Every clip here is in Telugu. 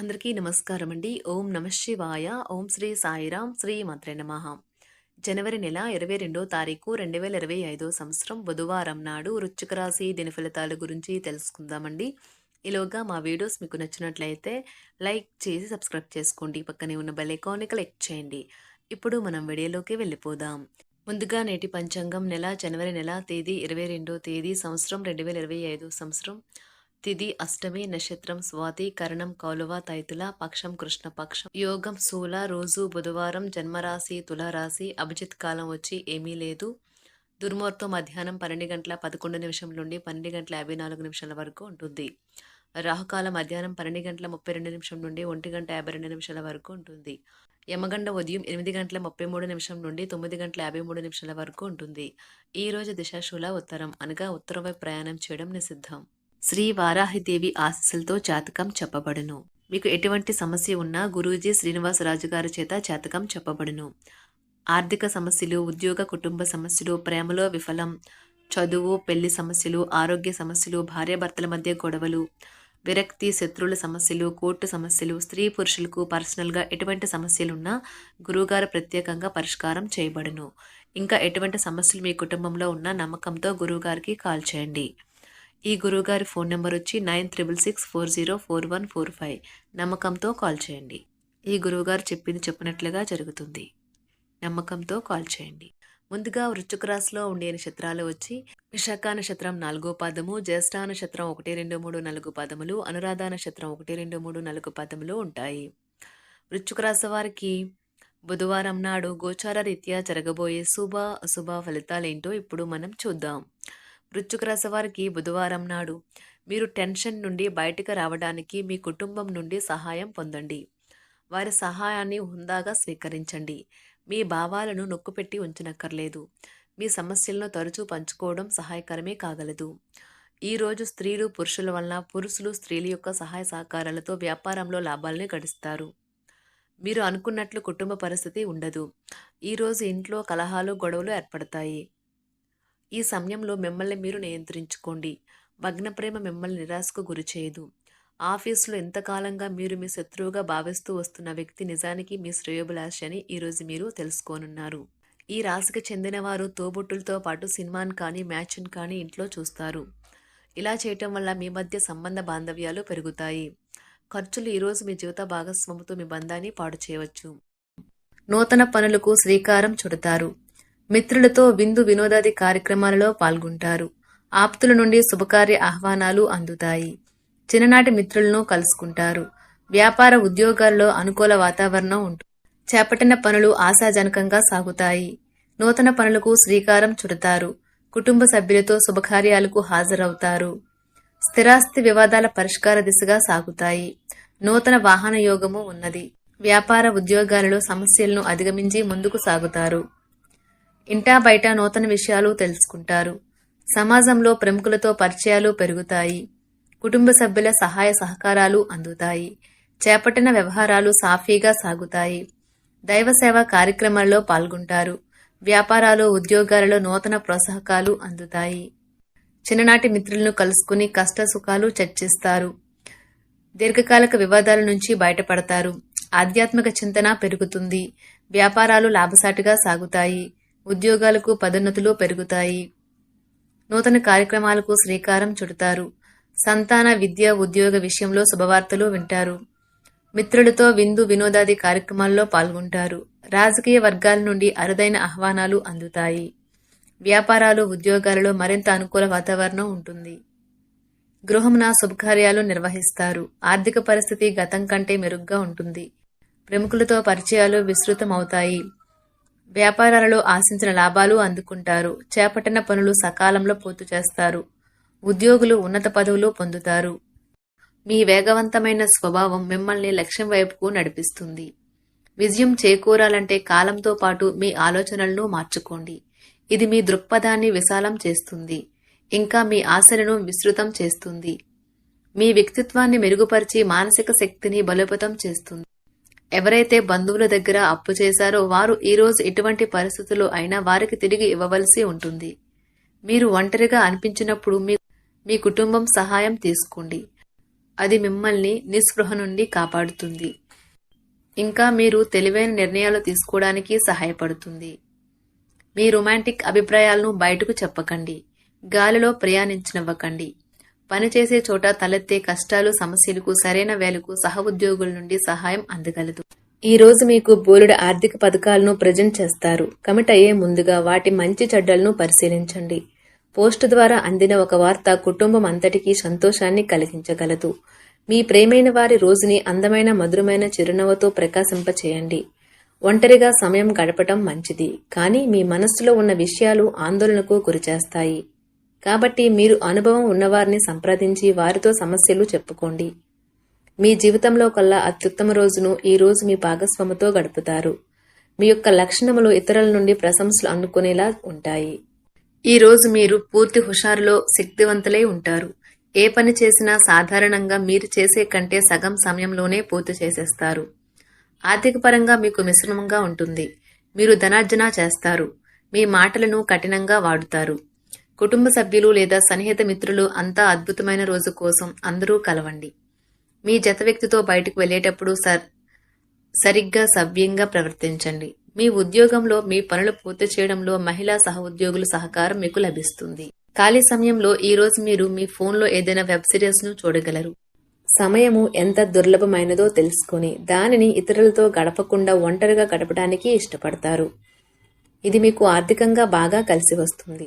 అందరికీ నమస్కారం అండి. ఓం నమ శివాయ. ఓం శ్రీ సాయిరాం శ్రీ మాత్రే నమః. జనవరి నెల ఇరవై రెండో తారీఖు రెండు వేల ఇరవై ఐదో సంవత్సరం బుధవారం నాడు వృచ్చిక రాశి దిన ఫలితాల గురించి తెలుసుకుందామండి. ఈలోగా మా వీడియోస్ మీకు నచ్చినట్లయితే లైక్ చేసి సబ్స్క్రైబ్ చేసుకోండి. పక్కనే ఉన్న బెల్ ఐకాన్ని క్లిక్ చేయండి. ఇప్పుడు మనం వీడియోలోకి వెళ్ళిపోదాం. ముందుగా నేటి పంచాంగం నెల జనవరి నెల తేదీ ఇరవై రెండో తేదీ సంవత్సరం రెండు వేల ఇరవై ఐదో సంవత్సరం. తిది అష్టమి నక్షత్రం స్వాతి కరణం కౌలువ తైతుల పక్షం కృష్ణపక్షం యోగం శూల రోజు బుధవారం జన్మరాశి తులారాశి అభిజిత్ కాలం వచ్చి ఏమీ లేదు. దుర్ముహూర్తం మధ్యాహ్నం పన్నెండు గంటల పదకొండు నిమిషం నుండి పన్నెండు గంటల యాభై నాలుగు నిమిషాల వరకు ఉంటుంది. రాహుకాల మధ్యాహ్నం పన్నెండు గంటల ముప్పై రెండు నిమిషం నుండి ఒంటి గంట యాభై రెండు నిమిషాల వరకు ఉంటుంది. యమగండ ఉదయం ఎనిమిది గంటల ముప్పై మూడు నిమిషం నుండి తొమ్మిది గంటల యాభై మూడు నిమిషాల వరకు ఉంటుంది. ఈ రోజు దిశాశూల ఉత్తరం అనగా ఉత్తరం వైపు ప్రయాణం చేయడం నిషిద్ధం. శ్రీ వారాహిదేవి ఆశీస్సులతో జాతకం చెప్పబడును. మీకు ఎటువంటి సమస్య ఉన్నా గురూజీ శ్రీనివాసరాజు గారి చేత జాతకం చెప్పబడును. ఆర్థిక సమస్యలు ఉద్యోగ కుటుంబ సమస్యలు ప్రేమలో విఫలం చదువు పెళ్ళి సమస్యలు ఆరోగ్య సమస్యలు భార్యాభర్తల మధ్య గొడవలు విరక్తి శత్రువుల సమస్యలు కోర్టు సమస్యలు స్త్రీ పురుషులకు పర్సనల్గా ఎటువంటి సమస్యలున్నా గురువుగారు ప్రత్యేకంగా పరిష్కారం చేయబడును. ఇంకా ఎటువంటి సమస్యలు మీ కుటుంబంలో ఉన్న నమ్మకంతో గురువుగారికి కాల్ చేయండి. ఈ గురువుగారి ఫోన్ నెంబర్ వచ్చి nine triple six four zero four one four five. నమ్మకంతో కాల్ చేయండి. ఈ గురువుగారు చెప్పింది చెప్పినట్లుగా జరుగుతుంది. నమ్మకంతో కాల్ చేయండి. ముందుగా వృశ్చిక రాశిలో ఉండే నక్షత్రాలు వచ్చి విశాఖ నక్షత్రం నాలుగో పాదము జ్యేష్ఠ నక్షత్రం ఒకటి రెండు మూడు నాలుగు పాదములు అనురాధ నక్షత్రం ఒకటి రెండు మూడు నాలుగు పాదములు ఉంటాయి. వృశ్చిక రాశి వారికి బుధవారం నాడు గోచార రీత్యా జరగబోయే శుభ అశుభ ఫలితాలేంటో ఇప్పుడు మనం చూద్దాం. వృశ్చిక రాశి వారికి బుధవారం నాడు మీరు టెన్షన్ నుండి బయటకు రావడానికి మీ కుటుంబం నుండి సహాయం పొందండి. వారి సహాయాన్ని హుందాగా స్వీకరించండి. మీ భావాలను నొక్కుపెట్టి ఉంచనక్కర్లేదు. మీ సమస్యలను తరచూ పంచుకోవడం సహాయకరమే కాగలదు. ఈరోజు స్త్రీలు పురుషుల వలన పురుషులు స్త్రీల యొక్క సహాయ సహకారాలతో వ్యాపారంలో లాభాలని గడిస్తారు. మీరు అనుకున్నట్లు కుటుంబ పరిస్థితి ఉండదు. ఈరోజు ఇంట్లో కలహాలు గొడవలు ఏర్పడతాయి. ఈ సమయంలో మిమ్మల్ని మీరు నియంత్రించుకోండి. భగ్న ప్రేమ మిమ్మల్ని నిరాశకు గురిచేయదు ఆఫీసులో ఎంతకాలంగా మీరు మీ శత్రువుగా భావిస్తూ వస్తున్న వ్యక్తి నిజానికి మీ శ్రేయోభిలాష అని ఈరోజు మీరు తెలుసుకోనున్నారు. ఈ రాశికి చెందిన వారు తోబుట్టులతో పాటు సినిమాని కానీ మ్యాచ్ని కానీ ఇంట్లో చూస్తారు. ఇలా చేయటం వల్ల మీ మధ్య సంబంధ బాంధవ్యాలు పెరుగుతాయి. ఖర్చులు ఈరోజు మీ జీవిత భాగస్వామితో మీ బంధాన్ని పాడు చేయవచ్చు. నూతన పనులకు శ్రీకారం చుడతారు. మిత్రులతో విందు వినోదాది కార్యక్రమాలలో పాల్గొంటారు. ఆప్తుల నుండి శుభకార్య ఆహ్వానాలు అందుతాయి. చిన్ననాటి మిత్రులను కలుసుకుంటారు. వ్యాపార ఉద్యోగాల్లో అనుకూల వాతావరణం ఉంటుంది చేపట్టిన పనులు ఆశాజనకంగా సాగుతాయి. నూతన పనులకు శ్రీకారం చుడతారు. కుటుంబ సభ్యులతో శుభకార్యాలకు హాజరవుతారు. స్థిరాస్తి వివాదాల పరిష్కార దిశగా సాగుతాయి. నూతన వాహన యోగము ఉన్నది. వ్యాపార ఉద్యోగాలలో సమస్యలను అధిగమించి ముందుకు సాగుతారు. ఇంటా బయట నూతన విషయాలు తెలుసుకుంటారు. సమాజంలో ప్రముఖులతో పరిచయాలు పెరుగుతాయి. కుటుంబ సభ్యుల సహాయ సహకారాలు అందుతాయి. చేపట్టిన వ్యవహారాలు సాఫీగా సాగుతాయి. దైవ సేవ కార్యక్రమాల్లో పాల్గొంటారు. వ్యాపారాలు ఉద్యోగాలలో నూతన ప్రోత్సాహకాలు అందుతాయి. చిన్ననాటి మిత్రులను కలుసుకుని కష్ట సుఖాలు చర్చిస్తారు. దీర్ఘకాలిక వివాదాల నుంచి బయటపడతారు. ఆధ్యాత్మిక చింతన పెరుగుతుంది. వ్యాపారాలు లాభసాటిగా సాగుతాయి. ఉద్యోగాలకు పదోన్నతులు పెరుగుతాయి. నూతన కార్యక్రమాలకు శ్రీకారం చుడతారు. సంతాన విద్య ఉద్యోగ విషయంలో శుభవార్తలు వింటారు. మిత్రులతో విందు వినోదాది కార్యక్రమాల్లో పాల్గొంటారు. రాజకీయ వర్గాల నుండి అరుదైన ఆహ్వానాలు అందుతాయి. వ్యాపారాలు ఉద్యోగాలలో మరింత అనుకూల వాతావరణం ఉంటుంది. గృహమున శుభకార్యాలు నిర్వహిస్తారు. ఆర్థిక పరిస్థితి గతం కంటే మెరుగ్గా ఉంటుంది. ప్రముఖులతో పరిచయాలు విస్తృతమవుతాయి. వ్యాపారాలలో ఆశించిన లాభాలు అందుకుంటారు. చేపట్టిన పనులు సకాలంలో పూర్తి చేస్తారు. ఉద్యోగులు ఉన్నత పదవులు పొందుతారు. మీ వేగవంతమైన స్వభావం మిమ్మల్ని లక్ష్యం వైపుకు నడిపిస్తుంది. విజయం చేకూరాలంటే కాలంతో పాటు మీ ఆలోచనలను మార్చుకోండి. ఇది మీ దృక్పథాన్ని విశాలం చేస్తుంది. ఇంకా మీ ఆశలను విస్తృతం చేస్తుంది. మీ వ్యక్తిత్వాన్ని మెరుగుపరిచి మానసిక శక్తిని బలోపేతం చేస్తుంది. ఎవరైతే బంధువుల దగ్గర అప్పు చేశారో వారు ఈరోజు ఎటువంటి పరిస్థితులు అయినా వారికి తిరిగి ఇవ్వవలసి ఉంటుంది. మీరు ఒంటరిగా అనిపించినప్పుడు మీ మీ కుటుంబం సహాయం తీసుకోండి. అది మిమ్మల్ని నిస్పృహ నుండి కాపాడుతుంది. ఇంకా మీరు తెలివైన నిర్ణయాలు తీసుకోవడానికి సహాయపడుతుంది. మీ రొమాంటిక్ అభిప్రాయాలను బయటకు చెప్పకండి. గాలిలో ప్రయాణించనివ్వకండి. పనిచేసే చోట తలెత్తే కష్టాలు సమస్యలకు సరైన వేలకు సహ ఉద్యోగుల నుండి సహాయం అందగలదు. ఈ రోజు మీకు బోలెడు ఆర్థిక పథకాలను ప్రజెంట్ చేస్తారు. కమిట్ అయ్యే ముందుగా వాటి మంచి చెడ్డలను పరిశీలించండి. పోస్ట్ ద్వారా అందిన ఒక వార్త కుటుంబం అంతటికీ సంతోషాన్ని కలిగించగలదు. మీ ప్రేమైన వారి రోజుని అందమైన మధురమైన చిరునవ్వుతో ప్రకాశింపచేయండి. ఒంటరిగా సమయం గడపటం మంచిది. కానీ మీ మనస్సులో ఉన్న విషయాలు ఆందోళనకు గురిచేస్తాయి. కాబట్టి మీరు అనుభవం ఉన్నవారిని సంప్రదించి వారితో సమస్యలు చెప్పుకోండి. మీ జీవితంలో కల్లా అత్యుత్తమ రోజును ఈ రోజు మీ భాగస్వామితో గడుపుతారు. మీ యొక్క లక్షణములు ఇతరుల నుండి ప్రశంసలు అందుకునేలా ఉంటాయి. ఈ రోజు మీరు పూర్తి హుషారులో శక్తివంతులై ఉంటారు. ఏ పని చేసినా సాధారణంగా మీరు చేసే కంటే సగం సమయంలోనే పూర్తి చేసేస్తారు. ఆర్థిక పరంగా మీకు మిశ్రమంగా ఉంటుంది. మీరు ధనార్జన చేస్తారు. మీ మాటలను కఠినంగా వాడుతారు. కుటుంబ సభ్యులు లేదా సన్నిహిత మిత్రులు అంతా అద్భుతమైన రోజు కోసం అందరూ కలవండి. మీ జత వ్యక్తితో బయటకు వెళ్ళేటప్పుడు సర్ సరిగ్గా సవ్యంగా ప్రవర్తించండి. మీ ఉద్యోగంలో మీ పనులు పూర్తి చేయడంలో మహిళా సహ ఉద్యోగుల సహకారం మీకు లభిస్తుంది. ఖాళీ సమయంలో ఈ రోజు మీరు మీ ఫోన్లో ఏదైనా వెబ్ సిరీస్ను చూడగలరు. సమయము ఎంత దుర్లభమైనదో తెలుసుకుని దానిని ఇతరులతో గడపకుండా ఒంటరిగా గడపడానికి ఇష్టపడతారు. ఇది మీకు ఆర్థికంగా బాగా కలిసి వస్తుంది.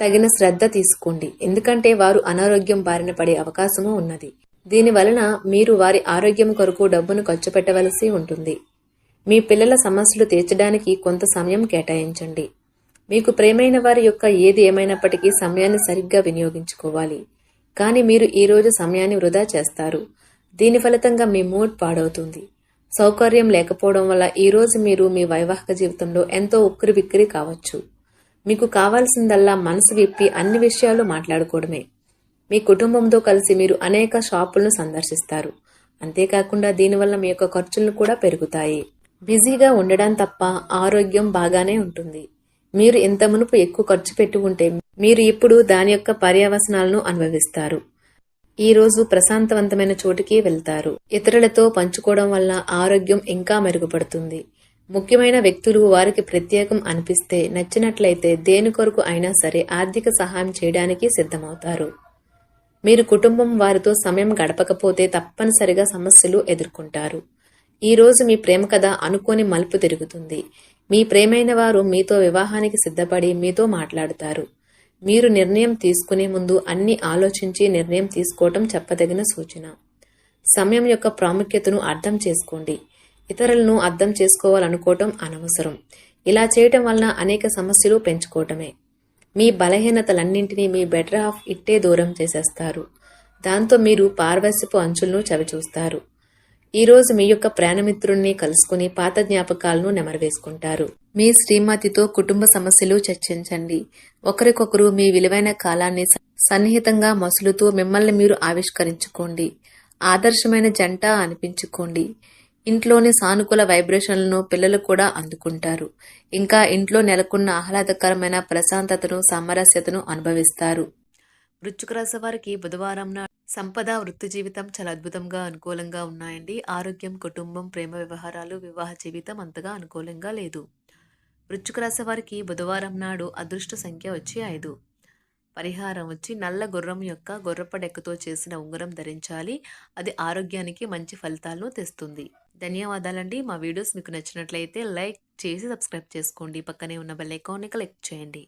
తగిన శ్రద్ధ తీసుకోండి. ఎందుకంటే వారు అనారోగ్యం బారిన పడే అవకాశము ఉన్నది. దీని వలన మీరు వారి ఆరోగ్యం కొరకు డబ్బును ఖర్చు పెట్టవలసి ఉంటుంది. మీ పిల్లల సమస్యలు తీర్చడానికి కొంత సమయం కేటాయించండి. మీకు ప్రేమైన వారి యొక్క ఏది ఏమైనప్పటికీ సమయాన్ని సరిగ్గా వినియోగించుకోవాలి. కానీ మీరు ఈరోజు సమయాన్ని వృధా చేస్తారు. దీని ఫలితంగా మీ మూడ్ పాడవుతుంది. సౌకర్యం లేకపోవడం వల్ల ఈరోజు మీరు మీ వైవాహిక జీవితంలో ఎంతో ఉక్కిరి బిక్కిరి కావచ్చు. మీకు కావాల్సిందల్లా మనసు విప్పి అన్ని విషయాలు మాట్లాడుకోవడమే. మీ కుటుంబంతో కలిసి మీరు అనేక షాపులను సందర్శిస్తారు. అంతేకాకుండా దీనివల్ల మీ యొక్క ఖర్చులు కూడా పెరుగుతాయి. బిజీగా ఉండడం తప్ప ఆరోగ్యం బాగానే ఉంటుంది. మీరు ఇంత మునుపు ఎక్కువ ఖర్చు పెట్టి ఉంటే మీరు ఇప్పుడు దాని యొక్క పర్యవసనాలను అనుభవిస్తారు. ఈ రోజు ప్రశాంతవంతమైన చోటికి వెళ్తారు. ఇతరులతో పంచుకోవడం వల్ల ఆరోగ్యం ఇంకా మెరుగుపడుతుంది. ముఖ్యమైన వ్యక్తులు వారికి ప్రత్యేకం అనిపిస్తే నచ్చినట్లయితే దేని కొరకు అయినా సరే ఆర్థిక సహాయం చేయడానికి సిద్ధమవుతారు. మీరు కుటుంబం వారితో సమయం గడపకపోతే తప్పనిసరిగా సమస్యలు ఎదుర్కొంటారు. ఈరోజు మీ ప్రేమ కథ అనుకోని మలుపు తిరుగుతుంది. మీ ప్రేమైన వారు మీతో వివాహానికి సిద్ధపడి మీతో మాట్లాడుతారు. మీరు నిర్ణయం తీసుకునే ముందు అన్ని ఆలోచించి నిర్ణయం తీసుకోవటం చెప్పదగిన సూచన. సమయం యొక్క ప్రాముఖ్యతను అర్థం చేసుకోండి. ఇతరులను అర్థం చేసుకోవాలనుకోవటం అనవసరం. ఇలా చేయటం వలన అనేక సమస్యలు పెంచుకోవటమే. మీ బలహీనతలన్నింటినీ మీ బెటర్ హాఫ్ ఇట్టే దూరం చేసేస్తారు. దాంతో మీరు పార్వశ్యపు అంచులను చవిచూస్తారు. ఈరోజు మీ యొక్క ప్రాణమిత్రుణ్ణి కలుసుకుని పాత జ్ఞాపకాలను నెమరవేసుకుంటారు. మీ శ్రీమతితో కుటుంబ సమస్యలు చర్చించండి. ఒకరికొకరు మీ విలువైన కాలాన్ని స- సన్నిహితంగా మసులుతూ మిమ్మల్ని మీరు ఆవిష్కరించుకోండి. ఆదర్శమైన జంట అనిపించుకోండి. ఇంట్లోని సానుకూల వైబ్రేషన్లను పిల్లలు కూడా అందుకుంటారు. ఇంకా ఇంట్లో నెలకొన్న ఆహ్లాదకరమైన ప్రశాంతతను సామరస్యతను అనుభవిస్తారు. వృశ్చిక రాశి వారికి బుధవారం సంపద వృత్తి జీవితం చాలా అద్భుతంగా అనుకూలంగా ఉన్నాయండి. ఆరోగ్యం కుటుంబం ప్రేమ వ్యవహారాలు వివాహ జీవితం అంతగా అనుకూలంగా లేదు. వృశ్చిక రాశి వారికి బుధవారం నాడు అదృష్ట సంఖ్య వచ్చి ఐదు. పరిహారం వచ్చి నల్ల గుర్రం యొక్క గుర్రపడెక్కతో చేసిన ఉంగరం ధరించాలి. అది ఆరోగ్యానికి మంచి ఫలితాలను తెస్తుంది. ధన్యవాదాలండి. మా వీడియోస్ మీకు నచ్చినట్లయితే లైక్ చేసి సబ్స్క్రైబ్ చేసుకోండి. పక్కనే ఉన్న బెల్ ఐకాన్ని క్లిక్ చేయండి.